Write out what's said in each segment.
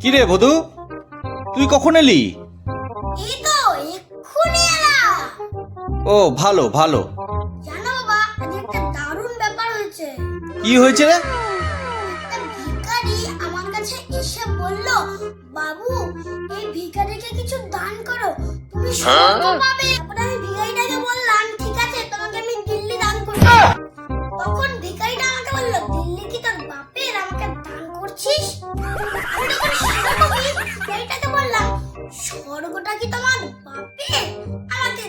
কি রে বধু? তুই কখন এলি? এই তো এক্ষুনি এলাম। ও ভালো ভালো। জানো বাবা আজ একটা দারুণ ব্যাপার হয়েছে। কি হয়েছে রে? একটা ভিখারি আমার কাছে এসে বলল বাবু এই ভিখারিকে কিছু দান করো। তুমি স্বর্গ পাবে। স্বর্গটা কি তোমার বাপের আমাকে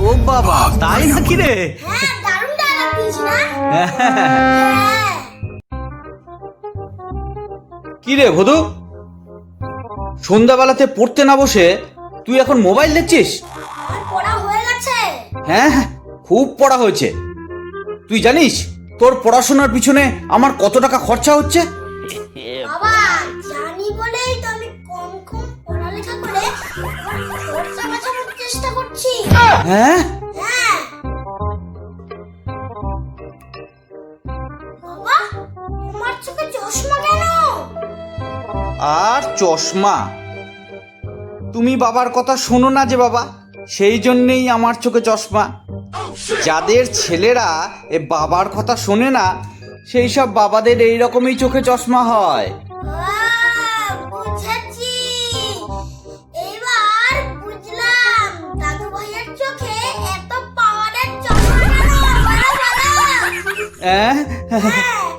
ও বাবা তাই নাকি রে? হ্যাঁ দারুণ ডায়লগ দিয়েছি না? হ্যাঁ। কি রে বধু সন্ধ্যাবেলাতে পড়তে না বসে তুই এখন মোবাইল দেখছিস? পড়া হয়ে গেছে? হ্যাঁ হ্যাঁ, খুব পড়া হয়েছে। তুই জানিস তোর পড়াশোনার পিছনে আমার কত টাকা খরচা হচ্ছে? চেষ্টা করছি হ্যাঁ আর চশমা? তুমি বাবার কথা শোনো না যে বাবা সেই জন্যেই আমার চোখে চশমা। যাদের ছেলেরা এ বাবার কথা শোনে না সেই সব বাবাদের এই রকমই চোখে চশমা হয়। 哎哈哈哈